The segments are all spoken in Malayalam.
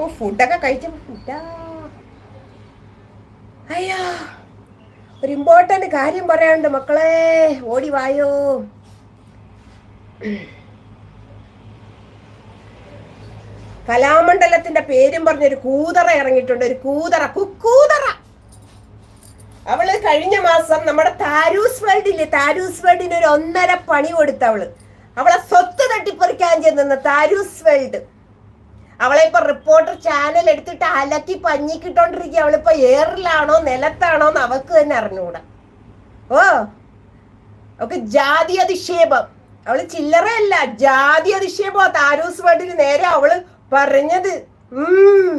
ഓ ഫുഡൊക്കെ കഴിച്ച അയ്യോ ഒരു ഇമ്പോർട്ടന്റ് കാര്യം പറയാനുണ്ട് മക്കളെ. ഓടി വായോ. കലാമണ്ഡലത്തിന്റെ പേരും പറഞ്ഞൊരു കൂതറ ഇറങ്ങിയിട്ടുണ്ട്. ഒരു കൂതറ കുക്കൂതറ അവൾ കഴിഞ്ഞ മാസം നമ്മുടെ താരൂസ് വേൾഡില്ലേ? താരൂസ് വേൾഡിന് ഒരു ഒന്നര പണി കൊടുത്ത അവൾ. അവളെ സ്വത്ത് തട്ടിപ്പറിക്കാൻ ചെന്ന താരൂസ് വേൾഡ്. അവളെ ഇപ്പൊ റിപ്പോർട്ടർ ചാനൽ എടുത്തിട്ട് അലക്കി പഞ്ഞിക്കിട്ടോണ്ടിരിക്കുക അവളിപ്പോ എയറിലാണോ നിലത്താണോ എന്ന് അവക്ക് തന്നെ അറിഞ്ഞുകൂടാ ഓ ഒക്കെ ജാതി അധിക്ഷേപം. അവൾ ചില്ലറയല്ല ജാതി അധിക്ഷേപം താരൂസ് വേണ്ടിന് നേരെ അവൾ പറഞ്ഞത്. ഉം.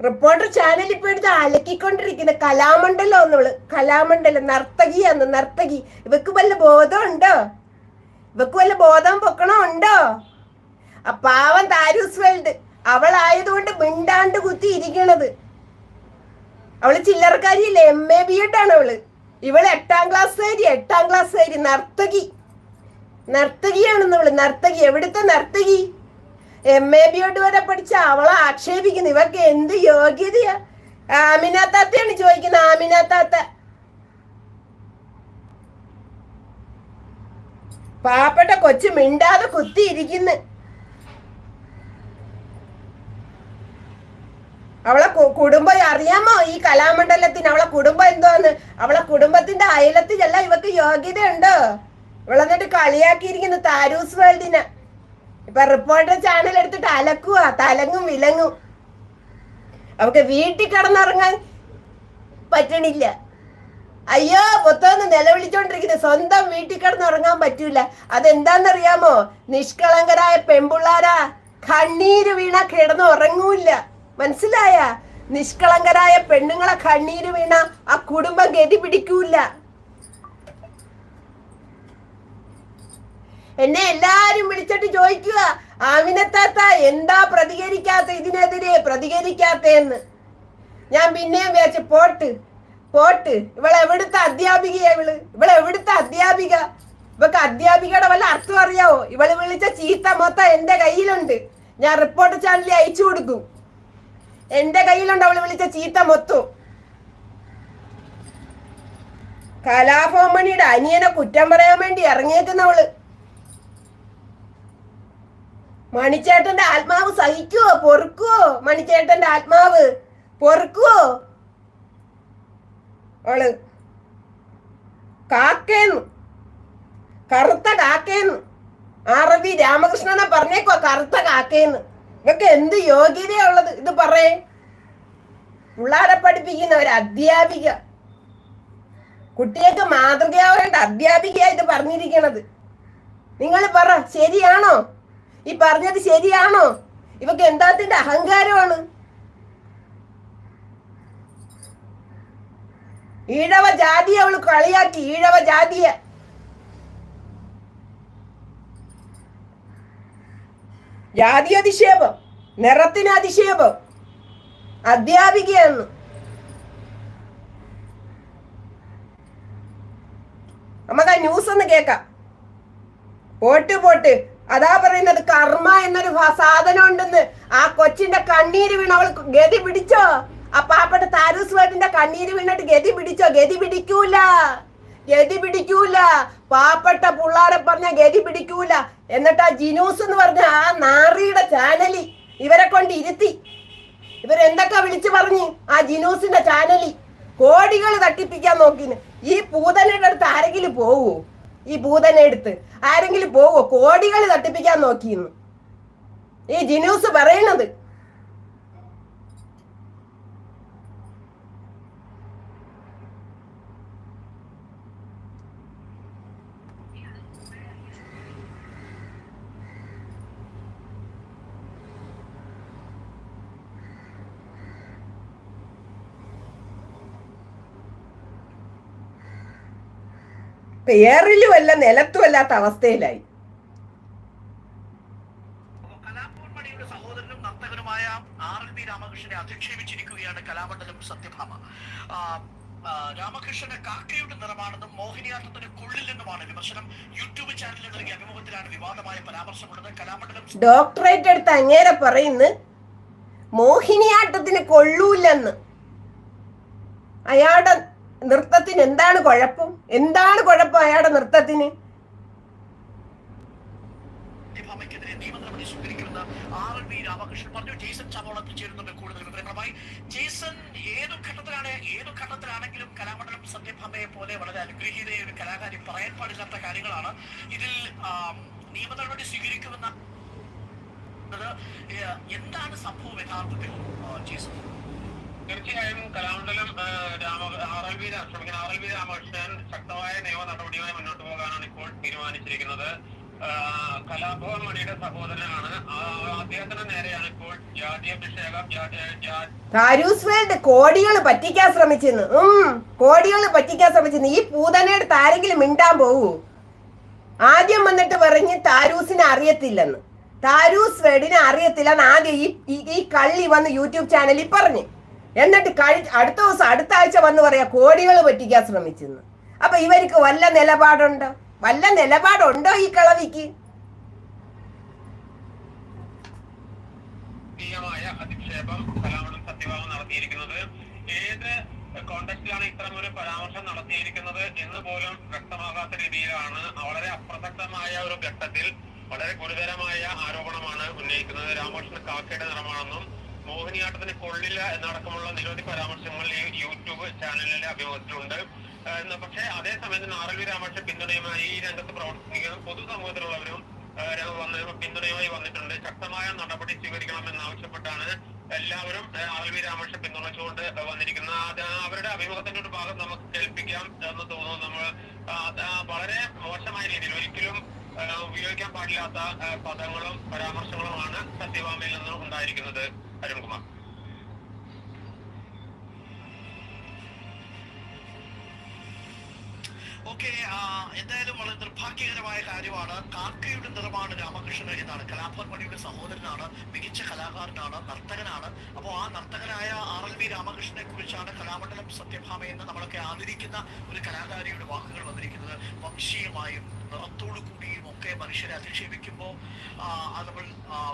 റിപ്പോർട്ടർ ചാനൽ ഇപ്പൊ എടുത്ത് അലക്കിക്കൊണ്ടിരിക്കുന്ന കലാമണ്ഡലം ഒന്നവൾ കലാമണ്ഡലം നർത്തകിയാന്ന് നർത്തകി. ഇവക്ക് വല്ല ബോധം ഉണ്ടോ? ഇവക്ക് വല്ല ബോധം പൊക്കണോ ഉണ്ടോ? പാവം താരൂസ് വേൾഡ് അവളായതുകൊണ്ട് മിണ്ടാണ്ട് കുത്തി ഇരിക്കണത്. അവൾ ചില്ലറക്കാരിയില്ലേ എം എ ബി എഡ് ആണ് അവൾ. ഇവൾ എട്ടാം ക്ലാസ്സുകാരി എട്ടാം ക്ലാസ്സുകാരി നർത്തകി. നർത്തകിയാണെന്ന് അവൾ നർത്തകി. എവിടുത്തെ നർത്തകി? എം എ ബി എഡ് വരെ പഠിച്ച അവളെ ആക്ഷേപിക്കുന്നു. ഇവർക്ക് എന്ത് യോഗ്യതയാ? ആമിനാത്താത്തയാണ് ചോദിക്കുന്നത് ആമിനാത്താത്ത പാവപ്പെട്ട കൊച്ചു മിണ്ടാതെ കുത്തിയിരിക്കുന്നു. അവളെ കുടുംബം അറിയാമോ? ഈ കലാമണ്ഡലത്തിന് അവളെ കുടുംബം എന്തോന്ന് അവളെ കുടുംബത്തിന്റെ അയലത്തിലല്ല ഇവക്ക് യോഗ്യതയുണ്ട്. ഇവളെ എന്നിട്ട് കളിയാക്കിയിരിക്കുന്നു താരൂസ് വേൾഡിനെ. ഇപ്പൊ റിപ്പോർട്ടർ ചാനൽ എടുത്തിട്ട് അലക്കുക തലങ്ങും വിലങ്ങും. അവക്ക് വീട്ടിൽ കിടന്നിറങ്ങാൻ പറ്റണില്ല. അയ്യോ പൊത്തോന്ന് നിലവിളിച്ചോണ്ടിരിക്കുന്നു. സ്വന്തം വീട്ടിൽ കിടന്നുറങ്ങാൻ പറ്റൂല. അതെന്താന്നറിയാമോ? നിഷ്കളങ്കരായ പെൺപിള്ളാരാ. കണ്ണീര് വീണ കിടന്ന് ഉറങ്ങൂല്ല മനസ്സിലായ? നിഷ്കളങ്കരായ പെണ്ണുങ്ങളെ കണ്ണീര് വീണ ആ കുടുംബം ഗതി പിടിക്കൂല എന്നെ എല്ലാരും വിളിച്ചിട്ട് ചോദിക്കുക ആമിനത്താത്ത എന്താ പ്രതികരിക്കാത്ത ഇതിനെതിരെ പ്രതികരിക്കാത്തേന്ന് ഞാൻ പിന്നെയും വിചാരിച്ചു പോട്ട് പോട്ട് ഇവളെ എവിടുത്തെ അധ്യാപികയാ ഇവൾ? ഇവളെ എവിടുത്തെ അധ്യാപിക? ഇവക്ക് അധ്യാപികയുടെ വല്ല അർത്ഥം അറിയാവോ? ഇവൾ വിളിച്ച ചീത്ത മൊത്തം എന്റെ കയ്യിലുണ്ട്. ഞാൻ റിപ്പോർട്ട് ചാനലിൽ അയച്ചു കൊടുക്കും. എന്റെ കയ്യിലുണ്ട് അവൾ വിളിച്ച ചീത്ത മൊത്തു. കലാഭവമണിയുടെ അനിയനെ കുറ്റം പറയാൻ വേണ്ടി ഇറങ്ങിയേക്കുന്നവൾ മണിച്ചേട്ടന്റെ ആത്മാവ് സഹിക്കുവോ? പൊറുക്കുവോ? മണിച്ചേട്ടന്റെ ആത്മാവ് പൊറുക്കുവോ? അവൾ കാക്കേന്ന്. കറുത്ത കാക്കേന്ന്. ആറവി രാമകൃഷ്ണനെ പറഞ്ഞേക്കോ കറുത്ത കാക്കേന്ന്. ഇതൊക്കെ എന്ത് യോഗ്യതയാ ഉള്ളത്? ഇത് പറയേ. പിള്ളേരെ പഠിപ്പിക്കുന്ന ഒരു അധ്യാപിക. കുട്ടികൾക്ക് മാതൃകയാവേണ്ട ഇത് പറഞ്ഞിരിക്കണത്. നിങ്ങൾ പറ ശരിയാണോ? ഈ പറഞ്ഞത് ശരിയാണോ? ഇവക്ക് എന്താത്തിന്റെ അഹങ്കാരമാണ്? ഈഴവ ജാതി അവൾ കളിയാക്കി ഈഴവ ജാതിയ. ജാതി അധിക്ഷേപം നിറത്തിന് അധിക്ഷേപം അധ്യാപികയെന്ന് നമുക്ക് ആ ന്യൂസ് ഒന്ന് കേക്കാം. പോട്ട് പോട്ട്. അതാ പറയുന്നത് കർമ്മ എന്നൊരു സാധനം ഉണ്ടെന്ന്. ആ കൊച്ചിന്റെ കണ്ണീര് വീണ് അവൾ ഗതി പിടിച്ചോ? ആ പാപ്പട്ട താരൂസ് വേട്ടിന്റെ കണ്ണീര് വീണിട്ട് ഗതി പിടിച്ചോ? ഗതി പിടിക്കൂല. ഗതി പിടിക്കൂല. പാപ്പട്ട പുള്ളാരെ പറഞ്ഞ ഗതി പിടിക്കൂല. എന്നിട്ട് ആ ജിനൂസ് എന്ന് പറഞ്ഞ ആ നാറിയുടെ ചാനലി ഇവരെ കൊണ്ട് ഇരുത്തി. ഇവരെന്തൊക്കെ വിളിച്ചു പറഞ്ഞു ആ ജിനൂസിന്റെ ചാനലി? കോടികൾ തട്ടിപ്പിക്കാൻ നോക്കിന്. ഈ പൂതനയുടെ അടുത്ത് ആരെങ്കിലും പോവോ? ഈ പൂതനെ എടുത്ത് ആരെങ്കിലും പോവോ? കോടികൾ തട്ടിപ്പിക്കാൻ നോക്കിന്ന്. ഈ ജിനൂസ് പറയണത് പേറിലും നിലത്തുമല്ലാത്ത അവസ്ഥയിലായി. കലാപൂർമണിയുടെ സഹോദരനും നർത്തകനുമായ ആർ എൽ ബി രാമകൃഷ്ണനെ അധിക്ഷേപിച്ചിരിക്കുകയാണ് കലാമണ്ഡലം സത്യഭാമ. രാമകൃഷ്ണന് കാക്കയുടെ നിറമാണെന്നും മോഹിനിയാട്ടത്തിന് കൊള്ളില്ലെന്നുമാണ് വിമർശനം. യൂട്യൂബ് ചാനലിൽ നൽകിയ അഭിമുഖത്തിലാണ് വിവാദമായ പരാമർശമുള്ളത്. കലാമണ്ഡലം ഡോക്ടറേറ്റ് എടുത്ത് അങ്ങേരെ പറയുന്നു മോഹിനിയാട്ടത്തിന് കൊള്ളൂല്ലെന്ന്. അയാളുടെ നൃത്തത്തിന് എന്താണ് കുഴപ്പം? എന്താണ് കുഴപ്പം അയാളുടെ നൃത്തത്തിന്? സ്വീകരിക്കുമെന്ന് ജെയ്സൺ ഏതു ഏതു പോലെ വളരെ കലാകാരി പറയാൻ കാര്യങ്ങളാണ്. ഇതിൽ എന്താണ് സംഭവം യഥാർത്ഥത്തിൽ ആ, ജെയ്സൺ തീർച്ചയായും കലാമണ്ഡലം ആർ എൽ ബി ക്ഷമിക്കണം ആർ എൽ ബി രാമകൃഷ്ണൻ ശക്തമായ നിയമ നടപടിയുമായി മുന്നോട്ട് പോകാനാണ് ഇപ്പോൾ തീരുമാനിച്ചിരിക്കുന്നത്. കലാഭവൻ മണിയുടെ സഹോദരനാണ്. അദ്ദേഹത്തിന് നേരെയാണ് ഇപ്പോൾ ജാതീയാഭിഷേകം ജാതി- വേൾഡ് കോടികൾ പറ്റിക്കാൻ ശ്രമിച്ചെന്ന്. കോടികൾ പറ്റിക്കാൻ ശ്രമിച്ചെന്ന്. ഈ പൂതനയുടെ ആരെങ്കിലും മിണ്ടാൻ പോകൂ ആദ്യം വന്നിട്ട് പറഞ്ഞ് താരൂസിനെ അറിയത്തില്ലെന്ന്. താരൂസ് വേർഡിനെ അറിയത്തില്ലെന്ന് ആദ്യം ഈ- ഈ കള്ളി വന്ന് യൂട്യൂബ് ചാനലിൽ പറഞ്ഞു. എന്നിട്ട് കഴി അടുത്ത ദിവസം അടുത്ത ആഴ്ച വന്ന് പറയാ കോടികൾ പറ്റിക്കാൻ ശ്രമിച്ചെന്ന്. അപ്പൊ ഇവർക്ക് വല്ല നിലപാടുണ്ടോ? വല്ല നിലപാടുണ്ടോ ഈ കളവിക്ക്? അധിക്ഷേപം ഏത് വളരെ ഒരു ഘട്ടത്തിൽ വളരെ ഗുരുതരമായ ആരോപണമാണ് ഉന്നയിക്കുന്നത്. രാമകൃഷ്ണൻ കാക്കയുടെ നിറമാണെന്നും മോഹിനിയാട്ടത്തിന് കൊള്ളില്ല എന്നടക്കമുള്ള നിരവധി പരാമർശങ്ങൾ ഈ യൂട്യൂബ് ചാനലിലെ അഭിമുഖത്തിലുണ്ട്. പക്ഷേ അതേസമയത്ത് ആർ വി രാമകൃഷ്ണൻ പിന്തുണയുമായി ഈ രംഗത്ത് പ്രവർത്തിക്കുന്ന പൊതുസമൂഹത്തിലുള്ളവരും വന്ന് പിന്തുണയുമായി വന്നിട്ടുണ്ട്. ശക്തമായ നടപടി സ്വീകരിക്കണമെന്നാവശ്യപ്പെട്ടാണ് എല്ലാവരും ആർ എൽ വി രാമകൃഷ്ണൻ പിന്തുണച്ചുകൊണ്ട് വന്നിരിക്കുന്നത്. അത് അവരുടെ അഭിമുഖത്തിന്റെ ഒരു ഭാഗം നമുക്ക് കേൾപ്പിക്കാം എന്ന് തോന്നുന്നു. നമ്മൾ വളരെ മോശമായ രീതിയിൽ ഒരിക്കലും ഉപയോഗിക്കാൻ പാടില്ലാത്ത പദങ്ങളും പരാമർശങ്ങളുമാണ് സത്യഭാമയിൽ നിന്ന് ഉണ്ടായിരിക്കുന്നത്. അരുൺകുമാർ ഓക്കെ എന്തായാലും വളരെ നിർഭാഗ്യകരമായ കാര്യമാണ്. കാക്കയുടെ നിറമാണ് രാമകൃഷ്ണൻ എന്നാണ്. കലാഭവൻമണിയുടെ സഹോദരനാണ് മികച്ച കലാകാരനാണ് നർത്തകനാണ്. അപ്പോൾ ആ നർത്തകനായ ആർ എൽ വി രാമകൃഷ്ണനെ കുറിച്ചാണ് കലാമണ്ഡലം സത്യഭാമ എന്ന് നമ്മളൊക്കെ ആദരിക്കുന്ന ഒരു കലാകാരിയുടെ വാക്കുകൾ വന്നിരിക്കുന്നത് വംശീയമായും നിറത്തോടു കൂടിയും ഒക്കെ മനുഷ്യരെ അധിക്ഷേപിക്കുമ്പോൾ നമ്മൾ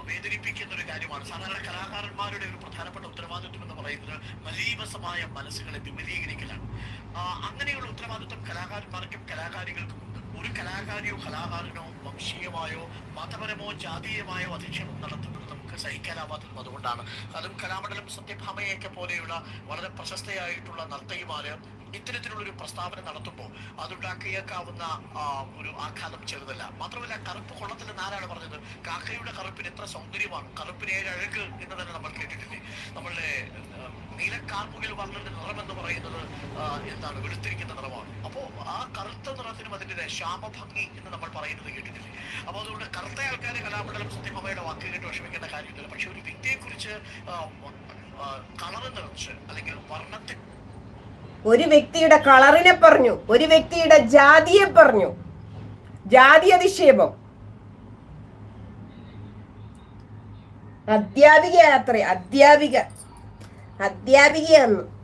വേദനിപ്പിക്കുന്ന ഒരു കാര്യമാണ്. സാധാരണ കലാകാരന്മാരുടെ ഒരു പ്രധാനപ്പെട്ട ഉത്തരവാദിത്വം എന്ന് പറയുന്നത് മലീമസമായ മനസ്സുകളെ വിപുലീകരിക്കലാണ്. അങ്ങനെയുള്ള ഉത്തരവാദിത്വം കലാകാരന്മാർക്കും കലാകാരികൾക്കും ഒരു കലാകാരിയോ കലാകാരനോ വംശീയമായോ മതപരമോ ജാതീയമായോ അധിക്ഷേപം നടത്തുന്നത് നമുക്ക് സഹിക്കാനാവാത്തതും അതുകൊണ്ടാണ്. അതും കലാമണ്ഡലം സത്യഭാമയൊക്കെ പോലെയുള്ള വളരെ പ്രശസ്തയായിട്ടുള്ള നർത്തകിമാര് ഇത്തരത്തിലുള്ള ഒരു പ്രസ്താവന നടത്തുമ്പോൾ അതുണ്ടാക്കിയേക്കാവുന്ന ഒരു ആഘാതം ചെറുതല്ല. മാത്രമല്ല കറുപ്പ് കൊള്ളത്തിലെന്ന് ആരാണ് പറഞ്ഞത്? കാക്കയുടെ കറുപ്പിന് എത്ര സൗന്ദര്യമാണ്. കറുപ്പിന് ഏഴ് എന്ന് തന്നെ നമ്മൾ കേട്ടിട്ടില്ലേ? നമ്മളുടെ നീലക്കാർപ്പുകിൽ വർണന്റെ നിറം എന്ന് പറയുന്നത് എന്താണ് വെളുത്തിരിക്കുന്ന നിറമാണ്. അപ്പോ ആ കറുത്ത നിറത്തിനും അതിന്റെ ശ്യാമഭംഗി എന്ന് നമ്മൾ പറയുന്നത് കേട്ടിട്ടില്ലേ? അപ്പൊ അതുകൊണ്ട് കറുത്ത ആൾക്കാരെ കലാമണ്ഡലം സത്യഭാമയുടെ വാക്ക് കേട്ട് വിഷമിക്കേണ്ട കാര്യമില്ല പക്ഷെ ഒരു വ്യക്തിയെ കുറിച്ച് കളറ് നിറച്ച് അല്ലെങ്കിൽ വർണത്തെ ഒരു വ്യക്തിയുടെ കളറിനെ പറഞ്ഞു ഒരു വ്യക്തിയുടെ ജാതിയെ പറഞ്ഞു. ജാതി അധിക്ഷേപം. അധ്യാപിക അത്രേ അധ്യാപിക. അധ്യാപികയെന്ന്.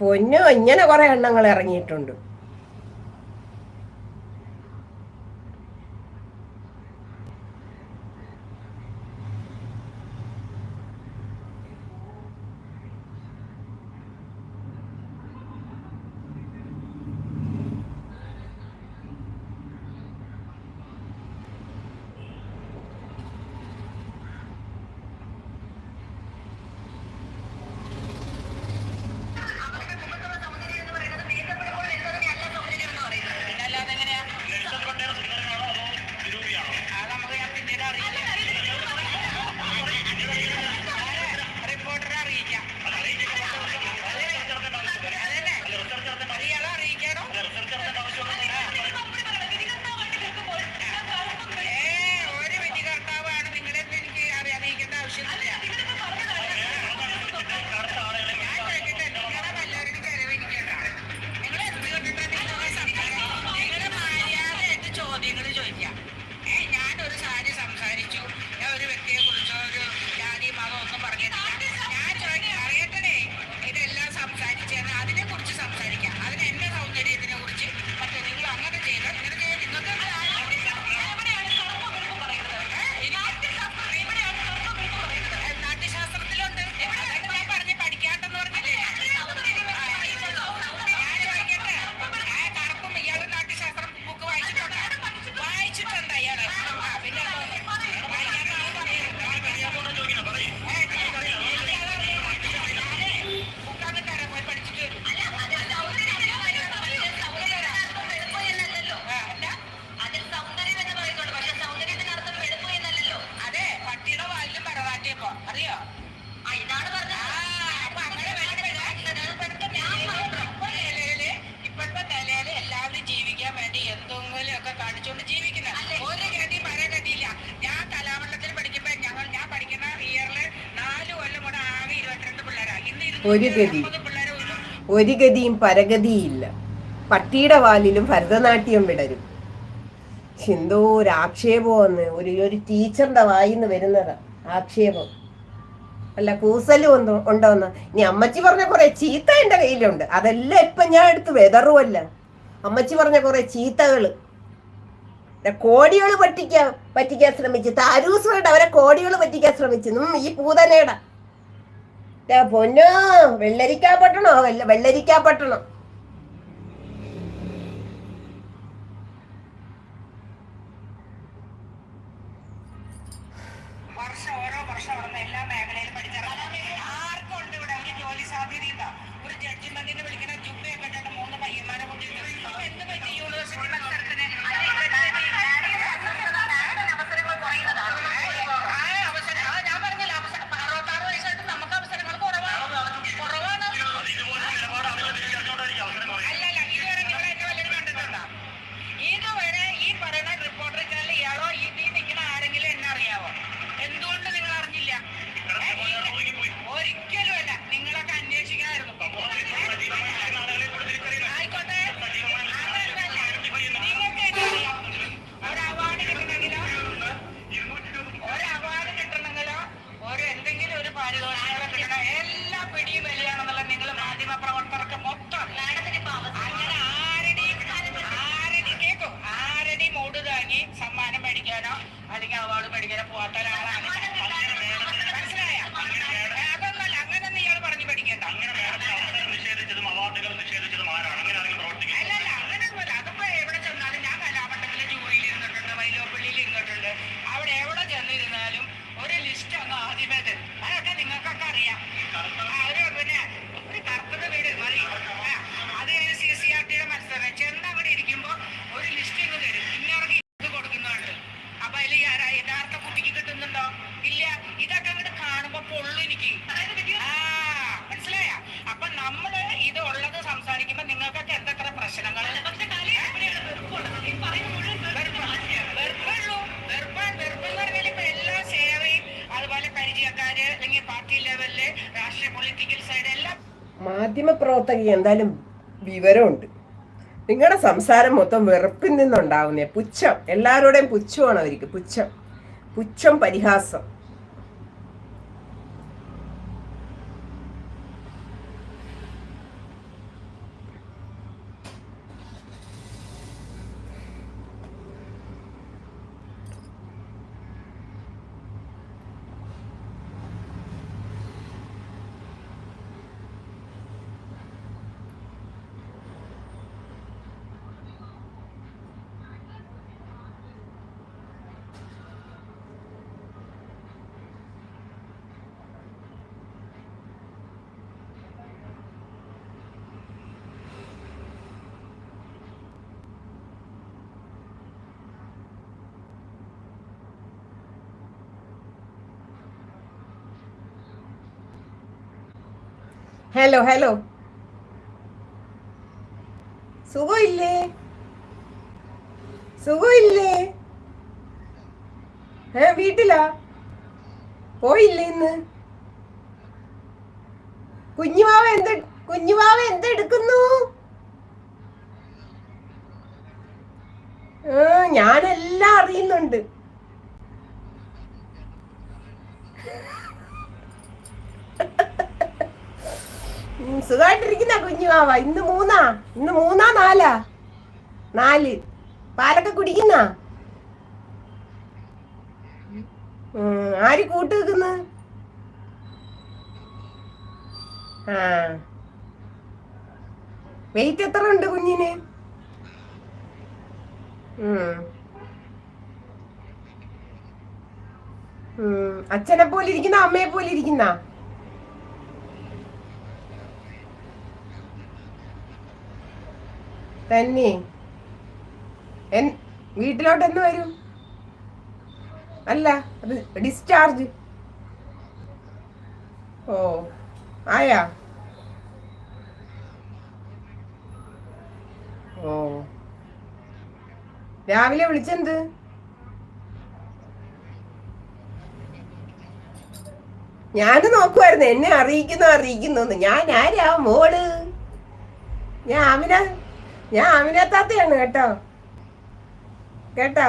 പൊന്നോ ഇങ്ങനെ കുറെ എണ്ണങ്ങൾ ഇറങ്ങിയിട്ടുണ്ട്. ഒരു ഗതി. ഒരു ഗതിയും പരഗതിയില്ല. പട്ടിയുടെ വാലിലും ഭരതനാട്യം വിടരും. എന്തോ ഒരു ആക്ഷേപമെന്ന്. ഒരു ഒരു ടീച്ചറിന്റെ വായിന്ന് വരുന്നതാ ആക്ഷേപം. അല്ല കൂസലും ഒന്നും ഉണ്ടോന്ന്. ഇനി അമ്മച്ചി പറഞ്ഞ കുറെ ചീത്ത എന്റെ കയ്യിലുണ്ട്. അതെല്ലാം ഇപ്പൊ ഞാൻ എടുത്ത് വെതറുമല്ല അമ്മച്ചി പറഞ്ഞ കുറെ ചീത്തകൾ. കോടികൾ പറ്റിക്കാൻ പറ്റിക്കാൻ ശ്രമിച്ചു. താരൂസ് അവരെ കോടികൾ പറ്റിക്കാൻ ശ്രമിച്ചു. ഈ പൂതനേടാ. പൊന്നോ വെള്ളരിക്കാ പട്ടണോ? വെള്ള വെള്ളരിക്കാ പട്ടണം. മാധ്യമപ്രവർത്തകർ എന്തായാലും വിവരമുണ്ട്. നിങ്ങളുടെ സംസാരം മൊത്തം വെറുപ്പിൽ നിന്നുണ്ടാവുന്നേ. പുച്ഛം. എല്ലാവരുടെയും പുച്ഛമാണ് അവർക്ക്. പുച്ഛം. പുച്ഛം പരിഹാസം. ഹലോ ഹലോ സുഖമില്ലേ? സുഖമില്ലേ? ഏ വീട്ടിലാ? പോയില്ലേ ഇന്ന്? കുഞ്ഞുമാവ എന്ത് കുഞ്ഞുമാവ എന്തെടുക്കുന്നു ഞാൻ എല്ലാം അറിയുന്നുണ്ട്. സുഖമായിട്ടിരിക്കുന്ന കുഞ്ഞുവാവ ഇന്ന് മൂന്നാ. ഇന്ന് മൂന്നാ നാലാ? നാല്. പാലൊക്കെ കുടിക്കുന്ന? ആര് കൂട്ട് വെക്കുന്നു ആ. വെയിറ്റ് എത്ര ഉണ്ട് കുഞ്ഞിന്. അച്ഛനെ പോലെ ഇരിക്കുന്ന അമ്മയെ പോലെ ഇരിക്കുന്ന? തന്നെ. എൻ വീട്ടിലോട്ട് എന്ന് വരും. അല്ല അത് ഡിസ്ചാർജ് ഓ ആയാ? ഓ. രാവിലെ വിളിച്ചെന്ത്? ഞാൻ നോക്കുമായിരുന്നു എന്നെ അറിയിക്കുന്നു അറിയിക്കുന്നു ഞാൻ ആരാ മോൾ? ഞാൻ ആമിന ഞാൻ ആമിനത്താത്തയാണ് കേട്ടോ. കേട്ടോ.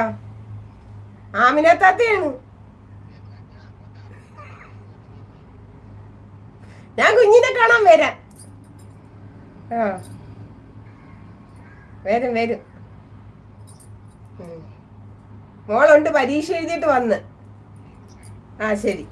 ആമിനത്താത്തയാണ് ഞാൻ കുഞ്ഞിനെ കാണാൻ വരാം. വരും വരും. മോളുണ്ട് പരീക്ഷ എഴുതിയിട്ട് വന്ന്. ആ ശരി.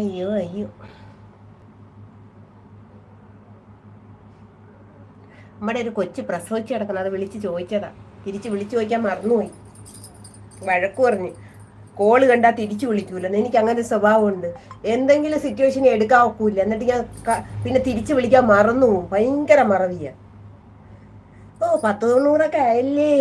അയ്യോ അയ്യോ. നമ്മുടെ ഒരു കൊച്ചു പ്രസവിച്ച് കിടക്കണം അത് വിളിച്ച് ചോദിച്ചതാ. തിരിച്ച് വിളിച്ചു ചോദിക്കാൻ മറന്നുപോയി. വഴക്ക് പറഞ്ഞു. കോൾ കണ്ടാൽ തിരിച്ചു വിളിക്കൂല. എനിക്ക് അങ്ങനെ സ്വഭാവമുണ്ട്. എന്തെങ്കിലും സിറ്റുവേഷൻ എടുക്കാൻ ഒക്കൂല എന്നിട്ട് ഞാൻ പിന്നെ തിരിച്ചു വിളിക്കാൻ മറന്നു ഭയങ്കര മറവിയ. ഓ പത്ത് തൊണ്ണൂറൊക്കെ ആയല്ലേ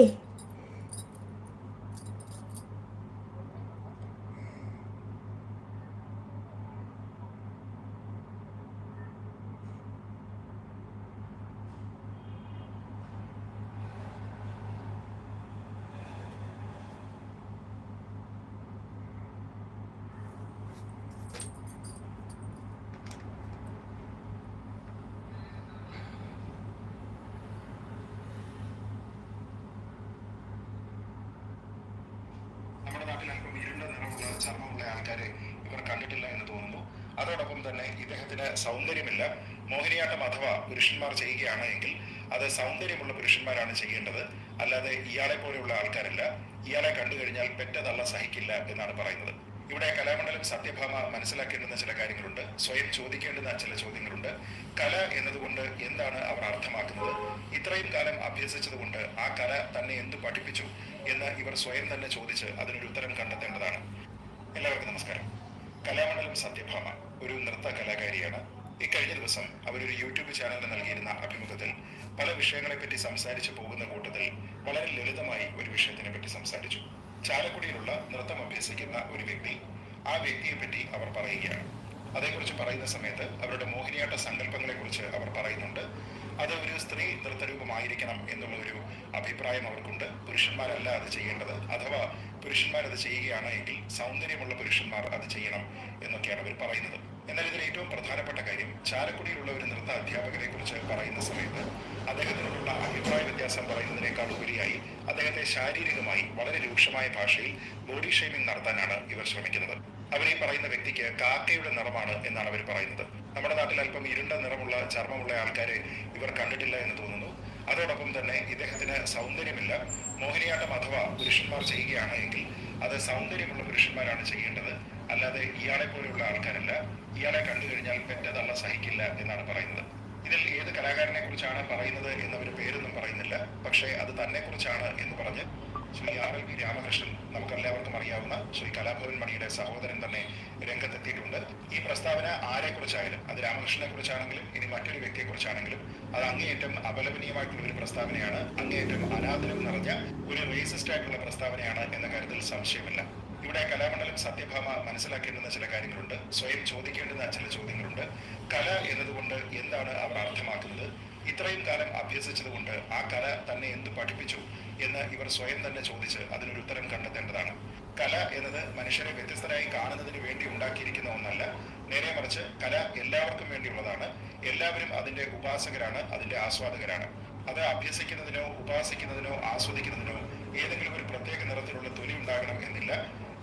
നമ്മുടെ നാട്ടിൽ അല്പം ഇരുണ്ട നിറമുള്ള ആൾക്കാരെ ഇവർ കണ്ടിട്ടില്ല എന്ന് തോന്നുന്നു. അതോടൊപ്പം തന്നെ ഇദ്ദേഹത്തിന് സൗന്ദര്യമില്ല. മോഹിനിയാട്ടം അഥവാ പുരുഷന്മാർ ചെയ്യുകയാണ് എങ്കിൽ അത് സൗന്ദര്യമുള്ള പുരുഷന്മാരാണ് ചെയ്യേണ്ടത്. അല്ലാതെ ഇയാളെ പോലെയുള്ള ആൾക്കാരല്ല. ഇയാളെ കണ്ടു കഴിഞ്ഞാൽ പെറ്റ തള്ള സഹിക്കില്ല എന്നാണ് പറയുന്നത്. ഇവിടെ കലാമണ്ഡലം സത്യഭാമ മനസ്സിലാക്കേണ്ടുന്ന ചില കാര്യങ്ങളുണ്ട്. സ്വയം ചോദിക്കേണ്ടുന്ന ചില ചോദ്യങ്ങളുണ്ട്. കല എന്നതുകൊണ്ട് എന്താണ് അവർ അർത്ഥമാക്കുന്നത്? ഇത്രയും കാലം അഭ്യസിച്ചതുകൊണ്ട് ആ കല തന്നെ എന്തു പഠിപ്പിച്ചു എന്ന് ഇവർ സ്വയം തന്നെ ചോദിച്ച് അതിനൊരു ഉത്തരം കണ്ടെത്തേണ്ടതാണ്. എല്ലാവർക്കും നമസ്കാരം. കലാമണ്ഡലം സത്യഭാമ ഒരു നൃത്ത കലാകാരിയാണ്. ഇക്കഴിഞ്ഞ ദിവസം അവരൊരു യൂട്യൂബ് ചാനലിന് നൽകിയിരുന്ന അഭിമുഖത്തിൽ പല വിഷയങ്ങളെപ്പറ്റി സംസാരിച്ചു പോകുന്ന കൂട്ടത്തിൽ വളരെ ലളിതമായി ഒരു വിഷയത്തിനെ പറ്റി സംസാരിച്ചു. ചാലക്കുടിയിലുള്ള നൃത്തം അഭ്യസിക്കുന്ന ഒരു വ്യക്തി ആ വ്യക്തിയെ പറ്റി അവർ പറയുകയാണ്. അതേക്കുറിച്ച് പറയുന്ന സമയത്ത് അവരുടെ മോഹിനിയാട്ട സങ്കല്പങ്ങളെ കുറിച്ച് അവർ പറയുന്നുണ്ട്. അത് ഒരു സ്ത്രീ നൃത്തരൂപമായിരിക്കണം എന്നുള്ള ഒരു അഭിപ്രായം അവർക്കുണ്ട്. പുരുഷന്മാരല്ല അത് ചെയ്യേണ്ടത്. അഥവാ പുരുഷന്മാർ അത് ചെയ്യുകയാണ് എങ്കിൽ സൗന്ദര്യമുള്ള പുരുഷന്മാർ അത് ചെയ്യണം എന്നൊക്കെയാണ് അവർ പറയുന്നത്. എന്നാൽ ഇതിൽ ഏറ്റവും പ്രധാനപ്പെട്ട കാര്യം ചാലക്കുടിയിലുള്ള ഒരു നൃത്ത അധ്യാപകരെ കുറിച്ച് പറയുന്ന സമയത്ത് അദ്ദേഹത്തിനോടുള്ള അഭിപ്രായ വ്യത്യാസം പറയുന്നതിനേക്കാൾ ഉപരിയായി അദ്ദേഹത്തെ ശാരീരികമായി വളരെ രൂക്ഷമായ ഭാഷയിൽ ബോഡി ഷെയ്മിംഗ് നടത്താനാണ് ഇവർ ശ്രമിക്കുന്നത്. അവർ ഈ പറയുന്ന വ്യക്തിക്ക് കാക്കയുടെ നിറമാണ് എന്നാണ് അവർ പറയുന്നത്. നമ്മുടെ നാട്ടിൽ അല്പം ഇരുണ്ട നിറമുള്ള ചർമ്മമുള്ള ആൾക്കാരെ ഇവർ കണ്ടിട്ടില്ല എന്ന് തോന്നുന്നു. അതോടൊപ്പം തന്നെ ഇദ്ദേഹത്തിന് സൗന്ദര്യമില്ല. മോഹിനിയാട്ടം അഥവാ പുരുഷന്മാർ ചെയ്യുകയാണ് എങ്കിൽ അത് സൗന്ദര്യമുള്ള പുരുഷന്മാരാണ് ചെയ്യേണ്ടത്. അല്ലാതെ ഇയാളെ പോലെയുള്ള ആൾക്കാരല്ല. ഇയാളെ കണ്ടു കഴിഞ്ഞാൽ പെറ്റതള്ള സഹിക്കില്ല എന്നാണ് പറയുന്നത്. ഇതിൽ ഏത് കലാകാരനെ കുറിച്ചാണ് പറയുന്നത് എന്നവർ പേരൊന്നും പറയുന്നില്ല. പക്ഷേ അത് തന്നെ കുറിച്ചാണ് എന്ന് പറഞ്ഞ് Shri R L V Ramakrishnan നമുക്കെല്ലാവർക്കും അറിയാവുന്ന ശ്രീ കലാഭവൻ മണിയുടെ സഹോദരൻ തന്നെ രംഗത്തെത്തിയിട്ടുണ്ട്. ഈ പ്രസ്താവന ആരെ കുറിച്ചായാലും അത് രാമകൃഷ്ണനെ കുറിച്ചാണെങ്കിലും ഇനി മറ്റൊരു വ്യക്തിയെ കുറിച്ചാണെങ്കിലും അത് അങ്ങേയറ്റം അപലപനീയമായിട്ടുള്ള ഒരു പ്രസ്താവനയാണ് അങ്ങേയറ്റം അനാദരം നിറഞ്ഞ ഒരു റേസിസ്റ്റ് ആയിട്ടുള്ള പ്രസ്താവനയാണ് എന്ന കാര്യത്തിൽ സംശയമില്ല. ഇവിടെ കലാമണ്ഡലം സത്യഭാമ മനസ്സിലാക്കേണ്ടുന്ന ചില കാര്യങ്ങളുണ്ട് സ്വയം ചോദിക്കേണ്ടുന്ന ചില ചോദ്യങ്ങളുണ്ട്. കല എന്നതുകൊണ്ട് എന്താണ് അവർ അർത്ഥമാക്കുന്നത്? ഇത്രയും കാലം അഭ്യസിച്ചതുകൊണ്ട് ആ കല തന്നെ എന്ത് പഠിപ്പിച്ചു? എന്ന് ഇവർ സ്വയം തന്നെ ചോദിച്ച് അതിനൊരു ഉത്തരം കണ്ടെത്തേണ്ടതാണ്. കല എന്നത് മനുഷ്യരെ വ്യത്യസ്തരായി കാണുന്നതിന് വേണ്ടി ഉണ്ടാക്കിയിരിക്കുന്ന ഒന്നല്ല. നേരെ മറിച്ച് കല എല്ലാവർക്കും വേണ്ടിയുള്ളതാണ്. എല്ലാവരും അതിന്റെ ഉപാസകരാണ് അതിന്റെ ആസ്വാദകരാണ്. അത് അഭ്യസിക്കുന്നതിനോ ഉപാസിക്കുന്നതിനോ ആസ്വദിക്കുന്നതിനോ ഏതെങ്കിലും ഒരു പ്രത്യേക നിറത്തിലുള്ള തൊലി ഉണ്ടാകണം എന്നില്ല.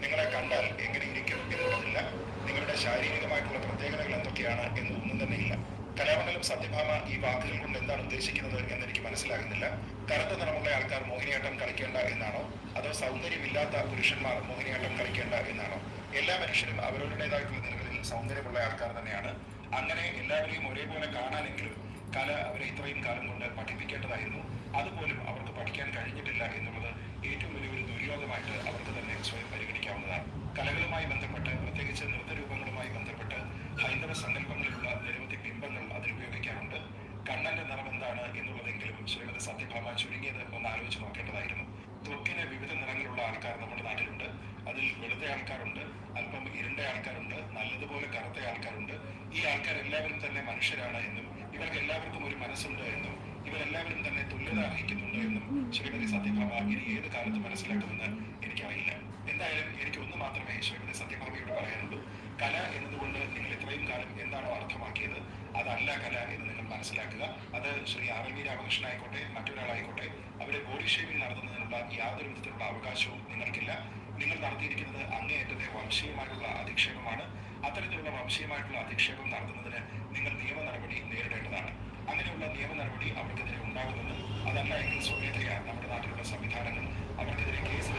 നിങ്ങളെ കണ്ടാൽ എങ്ങനെ ഇരിക്കും എന്നുള്ളതില്ല. നിങ്ങളുടെ ശാരീരികമായിട്ടുള്ള പ്രത്യേകതകൾ എന്തൊക്കെയാണ് എന്നൊന്നും തന്നെയില്ല. കലാമണ്ഡലം സത്യഭാമ ഈ വാക്കുകൾ കൊണ്ട് എന്താണ് ഉദ്ദേശിക്കുന്നത് എന്ന് എനിക്ക് മനസ്സിലാകുന്നില്ല. കറുത്ത നിറമുള്ള ആൾക്കാർ മോഹിനിയാട്ടം കളിക്കേണ്ട എന്നാണോ? അതോ സൗന്ദര്യമില്ലാത്ത പുരുഷന്മാർ മോഹിനിയാട്ടം കളിക്കേണ്ട എന്നാണോ? എല്ലാ മനുഷ്യരും അവരവരുടേതായിട്ടുള്ള നിലകളിൽ സൗന്ദര്യമുള്ള ആൾക്കാർ തന്നെയാണ്. അങ്ങനെ എല്ലാവരെയും ഒരേപോലെ കാണാനെങ്കിലും കല അവരെ ഇത്രയും കാലം കൊണ്ട് പഠിപ്പിക്കേണ്ടതായിരുന്നു. അതുപോലും അവർക്ക് പഠിക്കാൻ കഴിഞ്ഞിട്ടില്ല എന്നുള്ളത് ഏറ്റവും വലിയൊരു ദുര്യോഗമായിട്ട് അവർക്ക് തന്നെ സ്വയം ആൾക്കാരുണ്ട്. അല്പം ഇരുണ്ട ആൾക്കാരുണ്ട്. നല്ലതുപോലെ കറുത്ത ആൾക്കാരുണ്ട്. ഈ ആൾക്കാരെല്ലാവരും തന്നെ മനുഷ്യരാണ് എന്നും ഇവർക്ക് എല്ലാവർക്കും ഒരു മനസ്സുണ്ട് എന്നും ഇവരെല്ലാവരും തന്നെ തുല്യത അർഹിക്കുന്നുണ്ട് എന്നും ശ്രീമതി സത്യഭാമ ഇനി ഏത് കാലത്ത് മനസ്സിലാക്കുമെന്ന് എനിക്കറിയില്ല. എന്തായാലും എനിക്ക് ഒന്ന് മാത്രമേ ശ്രീമതി സത്യഭാമയോട് പറയാനുള്ളൂ. കല എന്നതുകൊണ്ട് നിങ്ങൾ ഇത്രയും കാലം എന്താണോ അർത്ഥമാക്കിയത് അതല്ല കല എന്ന് നിങ്ങൾ മനസ്സിലാക്കുക. അത് ശ്രീ ആർ വി രാമകൃഷ്ണൻ ആയിക്കോട്ടെ മറ്റൊരാളായിക്കോട്ടെ അവരെ ബോഡി ഷേവിംഗ് നടത്തുന്നതിനുള്ള യാതൊരു വിധത്തിലുള്ള അവകാശവും നിങ്ങൾക്കില്ല. നിങ്ങൾ നടത്തിയിരിക്കുന്നത് അങ്ങേയറ്റത്തെ വംശീയമായിട്ടുള്ള അധിക്ഷേപമാണ്. അത്തരത്തിലുള്ള വംശീയമായിട്ടുള്ള അധിക്ഷേപം നടത്തുന്നതിന് നിങ്ങൾ നിയമ നടപടി നേരിടേണ്ടതാണ്. അങ്ങനെയുള്ള നിയമ നടപടി അവർക്കെതിരെ ഉണ്ടാകുമെന്ന് അതല്ല എങ്കിൽ സ്വമേധയാ നമ്മുടെ നാട്ടിലുള്ള സംവിധാനങ്ങൾ അവർക്കെതിരെ കേസ്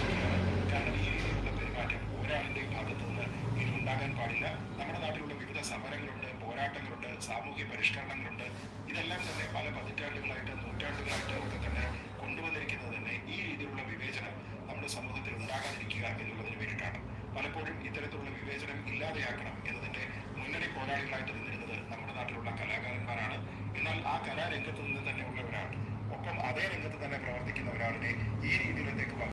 ശരിയാണ് കാരണം ഈ രീതിയിലുള്ള പെരുമാറ്റം ഒരാളിന്റെയും ഭാഗത്തു നിന്ന് ഇനി ഉണ്ടാകാൻ പാടില്ല. നമ്മുടെ നാട്ടിലുള്ള വിവിധ സമരങ്ങളുണ്ട് പോരാട്ടങ്ങളുണ്ട് സാമൂഹ്യ പരിഷ്കരണങ്ങളുണ്ട്. ഇതെല്ലാം തന്നെ പല പതിറ്റാണ്ടുകളായിട്ട് നൂറ്റാണ്ടുകളായിട്ട് ഒക്കെ തന്നെ കൊണ്ടുവന്നിരിക്കുന്നത് തന്നെ ഈ രീതിയിലുള്ള വിവേചനം നമ്മുടെ സമൂഹത്തിൽ ഉണ്ടാകാതിരിക്കുക എന്നുള്ളതിന് വേണ്ടിയിട്ടാണ്. പലപ്പോഴും ഇത്തരത്തിലുള്ള വിവേചനം ഇല്ലാതെയാക്കണം എന്നതിന്റെ മുന്നണി പോരാളികളായിട്ട് നിന്നിരുന്നത് നമ്മുടെ നാട്ടിലുള്ള കലാകാരന്മാരാണ്. എന്നാൽ ആ കലാരംഗത്ത് നിന്ന് തന്നെ ഉള്ളവരാണ്. ഒപ്പം അതേ രംഗത്ത് തന്നെ പ്രവർത്തിക്കുന്ന ഒരാളിനെ ഈ രീതിയിലേക്ക്